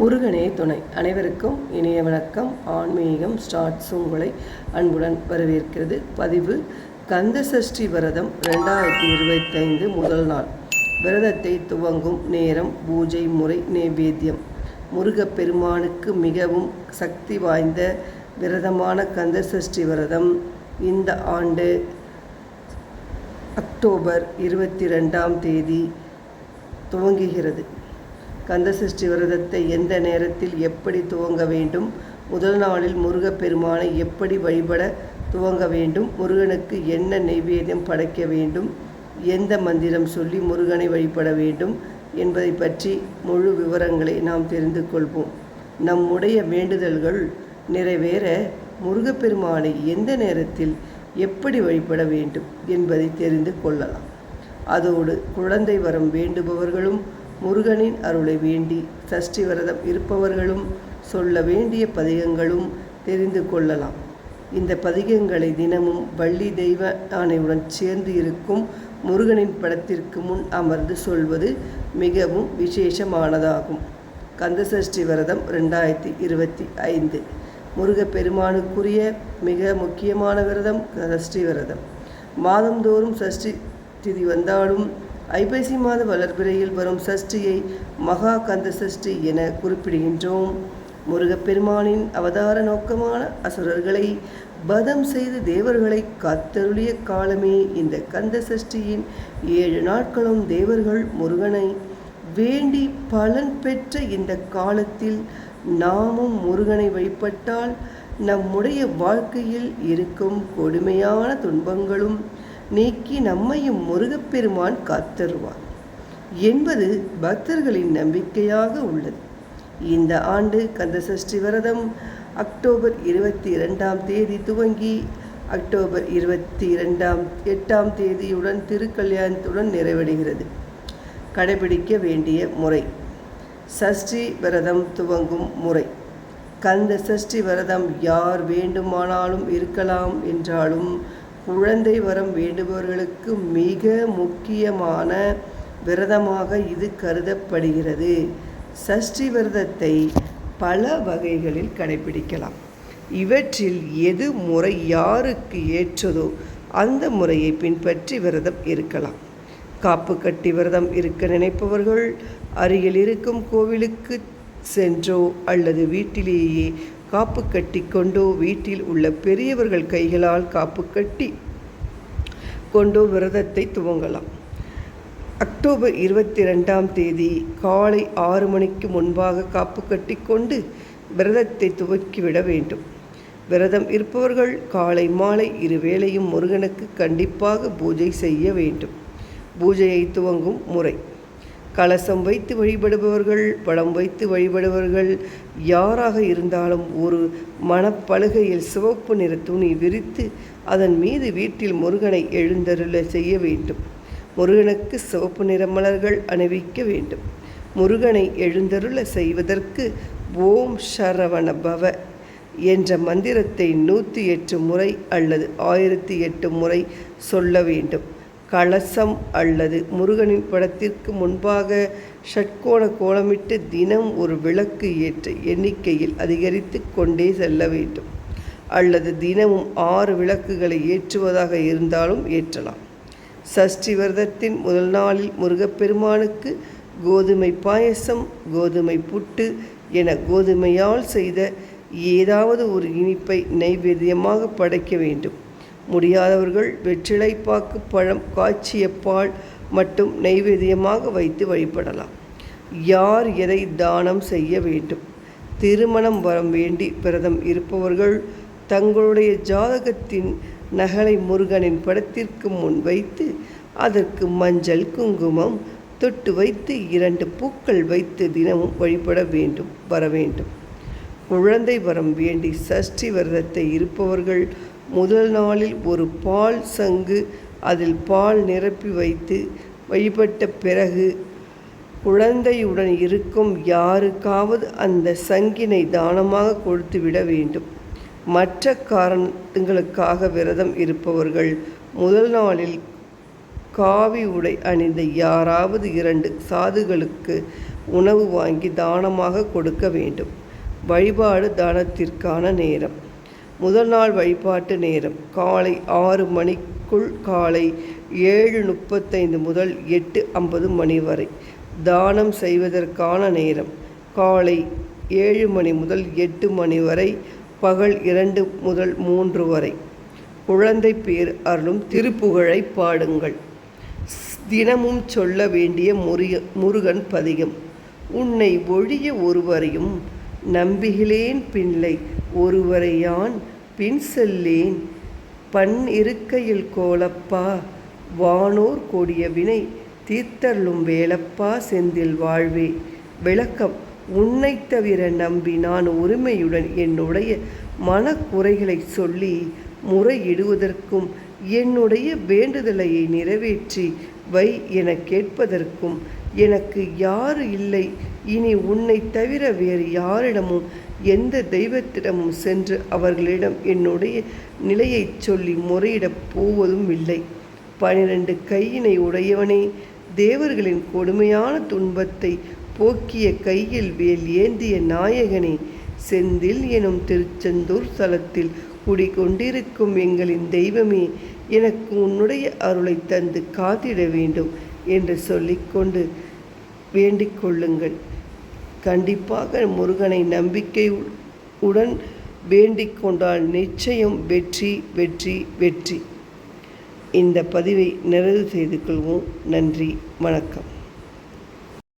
முருகனே துணை. அனைவருக்கும் இணைய வணக்கம். ஆன்மீகம் ஸ்டார்ட்ஸ் உங்களை அன்புடன் வரவேற்கிறது. பதிவு கந்த சஷ்டி விரதம் ரெண்டாயிரத்தி இருபத்தைந்து முதல் நாள். விரதத்தை துவங்கும் நேரம் பூஜை முறை நைவேத்தியம். முருகப்பெருமானுக்கு மிகவும் சக்தி வாய்ந்த விரதமான கந்த சஷ்டி விரதம் இந்த ஆண்டு அக்டோபர் இருபத்தி ரெண்டாம் தேதி துவங்குகிறது. கந்தசஷ்டி விரதத்தை எந்த நேரத்தில் எப்படி துவங்க வேண்டும்? முதல் நாளில் முருகப்பெருமானை எப்படி வழிபட துவங்க வேண்டும்? முருகனுக்கு என்ன நெய்வேத்தியம் படைக்க வேண்டும்? எந்த மந்திரம் சொல்லி முருகனை வழிபட வேண்டும்? என்பதை பற்றி முழு விவரங்களை நாம் தெரிந்து கொள்வோம். நம்முடைய வேண்டுதல்கள் நிறைவேற முருகப்பெருமானை எந்த நேரத்தில் எப்படி வழிபட வேண்டும் என்பதை தெரிந்து கொள்ளலாம். அதோடு குழந்தை வரம் வேண்டுபவர்களும் முருகனின் அருளை வேண்டி சஷ்டி விரதம் இருப்பவர்களும் சொல்ல வேண்டிய பதிகங்களும் தெரிந்து கொள்ளலாம். இந்த பதிகங்களை தினமும் வள்ளி தெய்வ ஆணையுடன் சேர்ந்து இருக்கும் முருகனின் படத்திற்கு முன் அமர்ந்து சொல்வது மிகவும் விசேஷமானதாகும். கந்தசஷ்டி விரதம் ரெண்டாயிரத்தி இருபத்தி ஐந்து. முருகப்பெருமானுக்குரிய மிக முக்கியமான விரதம் சஷ்டி விரதம். மாதந்தோறும் சஷ்டி திதி வந்தாலும் ஐப்பசி மாத வளர்பிறையில் வரும் சஷ்டியை மகா கந்த சஷ்டி என குறிப்பிடுகின்றோம். முருகப்பெருமானின் அவதார நோக்கமான அசுரர்களை பதம் செய்து தேவர்களை காத்தருளிய காலமே இந்த கந்த சஷ்டியின் ஏழு நாட்களும் தேவர்கள் முருகனை வேண்டி பலன் பெற்ற இந்த காலத்தில் நாமும் முருகனை வழிபட்டால் நம்முடைய வாழ்க்கையில் இருக்கும் கொடுமையான துன்பங்களும் நீக்கி நம்மையும் முருகப்பெருமான் காத்தருவான் என்பது பக்தர்களின் நம்பிக்கையாக உள்ளது. இந்த ஆண்டு கந்தசஷ்டி விரதம் அக்டோபர் இருபத்தி இரண்டாம் தேதி துவங்கி அக்டோபர் இருபத்தி இரண்டாம் எட்டாம் தேதியுடன் திருக்கல்யாணத்துடன் நிறைவடைகிறது. கடைபிடிக்க வேண்டிய முறை. சஷ்டி விரதம் துவங்கும் முறை. கந்த சஷ்டி விரதம் யார் வேண்டுமானாலும் இருக்கலாம் என்றாலும் குழந்தை வரம் வேண்டுபவர்களுக்கு மிக முக்கியமான விரதமாக இது கருதப்படுகிறது. சஷ்டி விரதத்தை பல வகைகளில் கடைபிடிக்கலாம். இவற்றில் எது முறை யாருக்கு ஏற்றதோ அந்த முறையை பின்பற்றி விரதம் இருக்கலாம். காப்பு கட்டி விரதம் இருக்க நினைப்பவர்கள் அருகில் இருக்கும் கோவிலுக்கு சென்றோ அல்லது வீட்டிலேயே காப்பு கட்டி கொண்டோ வீட்டில் உள்ள பெரியவர்கள் கைகளால் காப்பு கட்டி கொண்டோ விரதத்தை துவங்கலாம். அக்டோபர் இருபத்தி ரெண்டாம் தேதி காலை ஆறு மணிக்கு முன்பாக காப்பு கட்டி கொண்டு விரதத்தை துவக்கிவிட வேண்டும். விரதம் இருப்பவர்கள் காலை மாலை இருவேளையும் முருகனுக்கு கண்டிப்பாக பூஜை செய்ய வேண்டும். பூஜையை துவங்கும் முறை. கலசம் வைத்து வழிபடுபவர்கள் படம் வைத்து வழிபடுபவர்கள் யாராக இருந்தாலும் ஒரு மணப்பலகையில் சிவப்பு நிற துணி விரித்து அதன் மீது வீட்டில் முருகனை எழுந்தருள செய்ய வேண்டும். முருகனுக்கு சிவப்பு நிற மலர்கள் அணிவிக்க வேண்டும். முருகனை எழுந்தருள செய்வதற்கு ஓம் சரவண பவ என்ற மந்திரத்தை நூற்றி எட்டு முறை அல்லது ஆயிரத்தி எட்டு முறை சொல்ல வேண்டும். கலசம் அல்லது முருகனின் படத்திற்கு முன்பாக ஷட்கோண கோலமிட்டு தினம் ஒரு விளக்கு ஏற்ற எண்ணிக்கையில் அதிகரித்து கொண்டே செல்ல வேண்டும். அல்லது தினமும் ஆறு விளக்குகளை ஏற்றுவதாக இருந்தாலும் ஏற்றலாம். சஷ்டி விரதத்தின் முதல் நாளில் முருகப்பெருமானுக்கு கோதுமை பாயசம் கோதுமை புட்டு என கோதுமையால் செய்த ஏதாவது ஒரு இனிப்பை நைவேத்தியமாக படைக்க வேண்டும். முடியாதவர்கள் வெற்றிலைப்பாக்கு பழம் காய்ச்சிய பால் மட்டும் நைவேத்தியமாக வைத்து வழிபடலாம். யார் எதை தானம் செய்ய வேண்டும்? திருமணம் வரம் வேண்டி விரதம் இருப்பவர்கள் தங்களுடைய ஜாதகத்தின் நகலை முருகனின் படத்திற்கு முன் வைத்து அதற்கு மஞ்சள் குங்குமம் தொட்டு வைத்து இரண்டு பூக்கள் வைத்து தினமும் வழிபட வேண்டும் வர வேண்டும். குழந்தை வரம் வேண்டி சஷ்டி விரதத்தை இருப்பவர்கள் முதல் நாளில் ஒரு பால் சங்கு அதில் பால் நிரப்பி வைத்து வழிபட்ட பிறகு குழந்தையுடன் இருக்கும் யாருக்காவது அந்த சங்கினை தானமாக கொடுத்துவிட வேண்டும். மற்ற காரணங்களுக்காக விரதம் இருப்பவர்கள் முதல் நாளில் காவி உடை அணிந்த யாராவது இரண்டு சாதுகளுக்கு உணவு வாங்கி தானமாக கொடுக்க வேண்டும். வழிபாடு தானத்திற்கான நேரம். முதல் நாள் வழிபாட்டு நேரம் காலை ஆறு மணிக்குள் காலை ஏழு முப்பத்தைந்து முதல் எட்டு ஐம்பது மணி வரை. தானம் செய்வதற்கான நேரம் காலை ஏழு மணி முதல் எட்டு மணி வரை பகல் இரண்டு முதல் மூன்று வரை. குழந்தை பேர் அருளும் திருப்புகழை பாடுங்கள். தினமும் சொல்ல வேண்டிய முருக முருகன் பதிகம். உன்னை ஒழிய ஒருவரையும் நம்பிகளேன் பிள்ளை ஒருவரையான் பின் செல்லேன் பண் இருக்கையில் கோலப்பா வானோர் கொடிய வினை தீர்த்தள்ளும் வேலப்பா செந்தில் வாழ்வே. விளக்கம் உன்னை தவிர நம்பி நான் உரிமையுடன் என்னுடைய மனக்குறைகளை சொல்லி முறையிடுவதற்கும் என்னுடைய வேண்டுதலை நிறைவேற்றி வை என கேட்பதற்கும் எனக்கு யாரு இல்லை இனி உன்னை தவிர வேறு யாரிடமும் எந்த தெய்வத்திடமும் சென்று அவர்களிடம் என்னுடைய நிலையைச் சொல்லி முறையிடப் போவதும் இல்லை. பனிரெண்டு கையினை உடையவனே தேவர்களின் கொடுமையான துன்பத்தை போக்கிய கையில் வேல் ஏந்திய நாயகனே செந்தில் எனும் திருச்செந்தூர் ஸ்தலத்தில் குடிகொண்டிருக்கும் எங்களின் தெய்வமே எனக்கு உன்னுடைய அருளை தந்து காத்திட வேண்டும் என்று சொல்லிக்கொண்டு வேண்டிக் கொள்ளுங்கள். கண்டிப்பாக முருகனை நம்பிக்கை உடன் வேண்டிக் கொண்டால் நிச்சயம் வெற்றி வெற்றி வெற்றி. இந்த பதிவை நிறைவு செய்து கொள்வோம். நன்றி. வணக்கம்.